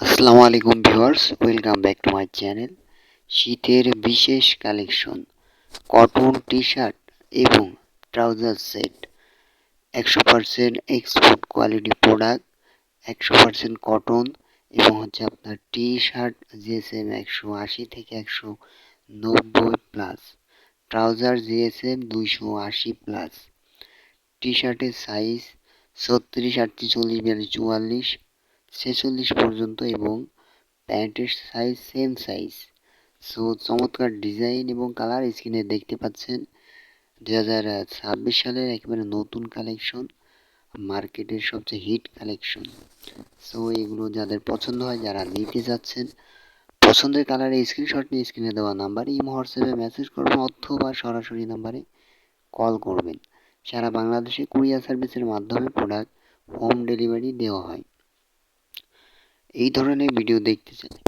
আসসালামু আলাইকুম viewers, welcome back to my channel. শীতের বিশেষ কালেকশন, কটন টি শার্ট এবং ট্রাউজার সেট। একশো পারসেন্ট এক্সপোর্ট কোয়ালিটি প্রোডাক্ট একশো পারসেন্ট কটন এবং হচ্ছে আপনার টি শার্ট জিএসএম একশো আশি থেকে একশো নব্বই প্লাস ট্রাউজার জিএসএম দুইশো আশি প্লাস টি শার্টের সাইজ ছত্রিশ আটত্রিশ চল্লিশ বিয়াল্লিশ, চুয়াল্লিশ ছেচল্লিশ পর্যন্ত এবং প্যান্টের সাইজ সেম সাইজ সো চমৎকার ডিজাইন এবং কালার স্ক্রিনে দেখতে পাচ্ছেন দু হাজার ছাব্বিশ সালের একেবারে নতুন কালেকশন মার্কেটের সবচেয়ে হিট কালেকশন সো এগুলো যাদের পছন্দ হয়, যারা নিতে যাচ্ছেন, পছন্দের কালারে স্ক্রিনশট নিয়ে স্ক্রিনে দেওয়া নাম্বার এই হোয়াটসঅ্যাপে মেসেজ করবেন অথবা সরাসরি নাম্বারে কল করবেন। সারা বাংলাদেশে কুরিয়ার সার্ভিসের মাধ্যমে প্রোডাক্ট হোম ডেলিভারি দেওয়া হয়। এই ধরনের ভিডিও দেখতে চাই।